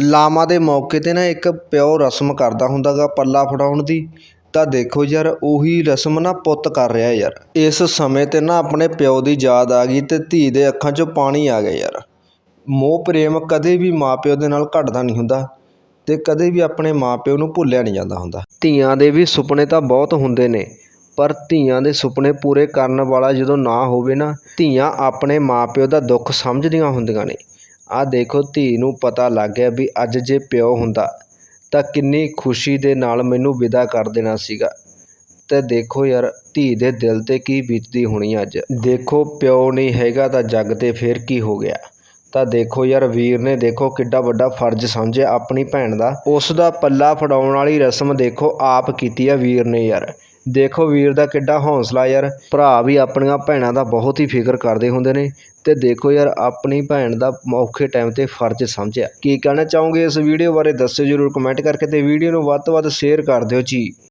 ਲਾਵਾਂ ਦੇ ਮੌਕੇ 'ਤੇ ਨਾ ਇੱਕ ਪਿਓ ਰਸਮ ਕਰਦਾ ਹੁੰਦਾ ਗਾ ਪੱਲਾ ਫੜਾਉਣ ਦੀ। ਤਾਂ ਦੇਖੋ ਯਾਰ, ਉਹੀ ਰਸਮ ਨਾ ਪੁੱਤ ਕਰ ਰਿਹਾ ਯਾਰ। ਇਸ ਸਮੇਂ 'ਤੇ ਨਾ ਆਪਣੇ ਪਿਓ ਦੀ ਯਾਦ ਆ ਗਈ ਅਤੇ ਧੀ ਦੇ ਅੱਖਾਂ 'ਚੋਂ ਪਾਣੀ ਆ ਗਿਆ ਯਾਰ। ਮੋਹ ਪ੍ਰੇਮ ਕਦੇ ਵੀ ਮਾਪਿਓ ਦੇ ਨਾਲ ਘਟਦਾ ਨਹੀਂ ਹੁੰਦਾ ਅਤੇ ਕਦੇ ਵੀ ਆਪਣੇ ਮਾਪਿਓ ਨੂੰ ਭੁੱਲਿਆ ਨਹੀਂ ਜਾਂਦਾ ਹੁੰਦਾ। ਧੀਆਂ ਦੇ ਵੀ ਸੁਪਨੇ ਤਾਂ ਬਹੁਤ ਹੁੰਦੇ ਨੇ, ਪਰ ਧੀਆਂ ਦੇ ਸੁਪਨੇ ਪੂਰੇ ਕਰਨ ਵਾਲਾ ਜਦੋਂ ਨਾ ਹੋਵੇ ਨਾ, ਧੀਆਂ ਆਪਣੇ ਮਾਪਿਓ ਦਾ ਦੁੱਖ ਸਮਝਦੀਆਂ ਹੁੰਦੀਆਂ ਨੇ। ਆਹ ਦੇਖੋ ਧੀ ਨੂੰ ਪਤਾ ਲੱਗ ਗਿਆ ਵੀ ਅੱਜ ਜੇ ਪਿਓ ਹੁੰਦਾ ਤਾਂ ਕਿੰਨੀ ਖੁਸ਼ੀ ਦੇ ਨਾਲ ਮੈਨੂੰ ਵਿਦਾ ਕਰ ਦੇਣਾ ਸੀਗਾ। ਤੇ ਦੇਖੋ ਯਾਰ, ਧੀ ਦੇ ਦਿਲ ਤੇ ਕੀ ਬੀਤਦੀ ਹੋਣੀ ਅੱਜ। ਦੇਖੋ ਪਿਓ ਨਹੀਂ ਹੈਗਾ ਤਾਂ ਜੱਗ ਤੇ ਫੇਰ ਕੀ ਹੋ ਗਿਆ। ਤਾਂ ਦੇਖੋ ਯਾਰ, ਵੀਰ ਨੇ ਦੇਖੋ ਕਿੱਡਾ ਵੱਡਾ ਫਰਜ਼ ਸਮਝਿਆ ਆਪਣੀ ਭੈਣ ਦਾ। ਉਸ ਦਾ ਪੱਲਾ ਫੜਾਉਣ ਵਾਲੀ ਰਸਮ ਦੇਖੋ ਆਪ ਕੀਤੀ ਆ ਵੀਰ ਨੇ ਯਾਰ। ਦੇਖੋ ਵੀਰ ਦਾ ਕਿੱਡਾ ਹੌਸਲਾ ਯਾਰ। ਭਰਾ ਵੀ ਆਪਣੀਆਂ ਭੈਣਾਂ ਦਾ ਬਹੁਤ ਹੀ ਫਿਕਰ ਕਰਦੇ ਹੁੰਦੇ ਨੇ। ਅਤੇ ਦੇਖੋ ਯਾਰ, ਆਪਣੀ ਭੈਣ ਦਾ ਔਖੇ ਟਾਈਮ ਤੇ ਫਰਜ਼ ਸਮਝਿਆ। ਕੀ ਕਹਿਣਾ ਚਾਹੋਗੇ ਇਸ ਵੀਡੀਓ ਬਾਰੇ, ਦੱਸਿਓ ਜਰੂਰ ਕਮੈਂਟ ਕਰਕੇ ਅਤੇ ਵੀਡੀਓ ਨੂੰ ਵੱਧ ਤੋਂ ਵੱਧ ਸ਼ੇਅਰ ਕਰ ਦਿਓ ਜੀ।